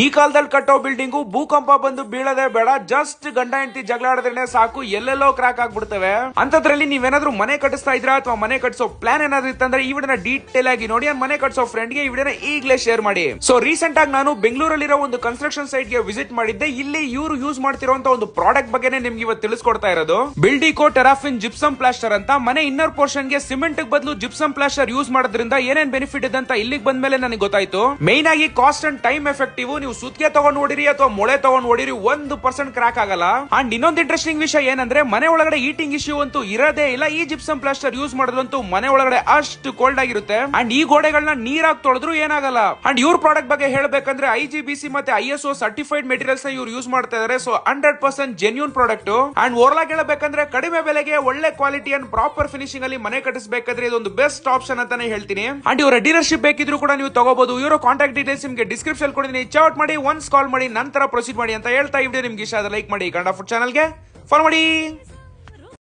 ಈ ಕಾಲದಲ್ಲಿ ಕಟ್ಟೋ ಬಿಲ್ಡಿಂಗು ಭೂಕಂಪ ಬಂದು ಬೀಳದೆ ಬೇಡ ಜಸ್ಟ್ ಗಂಡ ಹೆಂಡತಿ ಜಗಳ ಸಾಕು, ಎಲ್ಲೆಲ್ಲೋ ಕ್ರಾಕ್ ಆಗ್ಬಿಡ್ತವೆ. ಅಂತದ್ರಲ್ಲಿ ನೀವೇನಾದ್ರೂ ಮನೆ ಕಟ್ಟಿಸ್ತಾ ಇದ್ರ ಅಥವಾ ಮನೆ ಕಟ್ಟಿಸೋ ಪ್ಲಾನ್ ಏನಾದ್ರು ಇತ್ತಂದ್ರೆ ಈ ವಿಡಿಯೋನ ಡೀಟೇಲ್ ಆಗಿ ನೋಡಿ ಮನೆ ಕಟ್ಟಿಸೋ ಫ್ರೆಂಡ್ಗೆ ಈ ವಿಡಿಯೋನ ಈಗಲೇ ಶೇರ್ ಮಾಡಿ. ಸೊ ರೀಸೆಂಟ್ ಆಗಿ ನಾನು ಬೆಂಗಳೂರಲ್ಲಿರೋ ಒಂದು ಕನ್ಸ್ಟ್ರಕ್ಷನ್ ಸೈಟ್ಗೆ ವಿಸಿಟ್ ಮಾಡಿದ್ದೆ. ಇಲ್ಲಿ ಇವರು ಯೂಸ್ ಮಾಡ್ತಿರುವಂತ ಒಂದು ಪ್ರಾಡಕ್ಟ್ ಬಗ್ಗೆನೇ ನಿಮ್ಗೆ ಇವತ್ತು ತಿಳಿಸ್ಕೊಡ್ತಾ ಇರೋದು. ಬಿಲ್ಡಿಕೋ ಟೆರಾಫಿನ್ ಜಿಪ್ಸಮ್ ಪ್ಲಾಸ್ಟರ್ ಅಂತ. ಮನೆ ಇನ್ನರ್ ಪೋರ್ಷನ್ಗೆ ಸಿಮೆಂಟ್ ಬದಲು ಜಿಪ್ಸಮ್ ಪ್ಲಾಸ್ಟರ್ ಯೂಸ್ ಮಾಡೋದ್ರಿಂದ ಏನೇನ್ ಬೆನಿಫಿಟ್ ಇದೆ ಅಂತ ಇಲ್ಲಿಗೆ ಬಂದ್ಮೇಲೆ ನನಗೆ ಗೊತ್ತಾಯ್ತು. ಮೇನ್ ಆಗಿ ಕಾಸ್ಟ್ ಅಂಡ್ ಟೈಮ್ ಎಫೆಕ್ಟಿವ್ ನೀವು ಸುತ್ತಿಗೆ ತಗೊಂಡ್ ಓಡಿರಿ ಅಥವಾ ಮೊಳೆ ತಗೊಂಡ್ ಓಡಿರಿ, ಒಂದು ಪರ್ಸೆಂಟ್ ಕ್ರಾಕ್ ಆಗಲ್ಲ. ಅಂಡ್ ಇನ್ನೊಂದು ಇಂಟ್ರೆಸ್ಟಿಂಗ್ ವಿಷಯ ಏನಂದ್ರೆ, ಮನೆ ಒಳಗಡೆ ಈಟಿಂಗ್ ಇಶ್ಯೂ ಅಂತೂ ಇರೋದೇ ಇಲ್ಲ. ಈ ಜಿಪ್ಸಮ್ ಪ್ಲಾಸ್ಟರ್ ಯೂಸ್ ಮಾಡಿದ್ರಂತೂ ಮನೆ ಒಳಗಡೆ ಅಷ್ಟು ಕೋಲ್ಡ್ ಆಗಿರುತ್ತೆ. ಅಂಡ್ ಈ ಗೋಡೆಗಳನ್ನ ನೀರಾಗಿ ತೊಳೆದ್ರು ಏನಾಗಲ್ಲ. ಅಂಡ್ ಇವ್ರ ಪ್ರಾಡಕ್ಟ್ ಬಗ್ಗೆ ಹೇಳ್ಬೇಕಂದ್ರೆ ಐ ಜಿ ಬಿ ಸಿ ಮತ್ತೆ ಐ ಎಸ್ ಒ ಸರ್ಟಿಫೈಡ್ ಮೆಟೀರಿಯಲ್ಸ್ನ ಇವ್ರು ಯೂಸ್ ಮಾಡ್ತಾ ಇದಾರೆ. So hundred percent genuine product and ಓರ್ಲಾ ಹೇಳಬೇಕಂದ್ರೆ, ಕಡಿಮೆ ಬೆಲೆಗೆ ಒಳ್ಳೆ ಕ್ವಾಲಿಟಿ ಅಂಡ್ ಪ್ರಾಪರ್ ಫಿನಿಶಿಂಗ್ ಅಲ್ಲಿ ಮನೆ ಕಟ್ಟಿಸಬೇಕಾದ್ರೆ ಇದೊಂದು ಬೆಸ್ಟ್ ಆಪ್ಷನ್ ಅಂತಾನೆ ಹೇಳ್ತೀನಿ. ಅಂಡ್ ಇವರ ಡೀಲರ್ಶಿಪ್ ಬೇಕಿದ್ರು ಕೂಡ ನೀವು ತಗೋಬಹುದು ಇವರ ಕಾಂಟ್ಯಾಕ್ಟ್ ಡೀಟೇಲ್ಸ್ ನಿಮಗೆ ಡಿಸ್ಕ್ರಿಪ್ಷನ್ ಕೊಡಿದ್ದೀನಿ ಮಾಡಿ ಒನ್ಸ್ ಕಾಲ್ ಮಾಡಿ, ನಂತರ ಪ್ರೊಸೀಡ್ ಮಾಡಿ ಅಂತ ಹೇಳ್ತಾ ವಿಡಿಯೋ ನಿಮ್ಗೆ ಇಷ್ಟ ಆದ್ರೆ ಲೈಕ್ ಮಾಡಿ ಕನ್ನಡ ಫುಡ್ ಚಾನಲ್ಗೆ ಫಾಲೋ ಮಾಡಿ.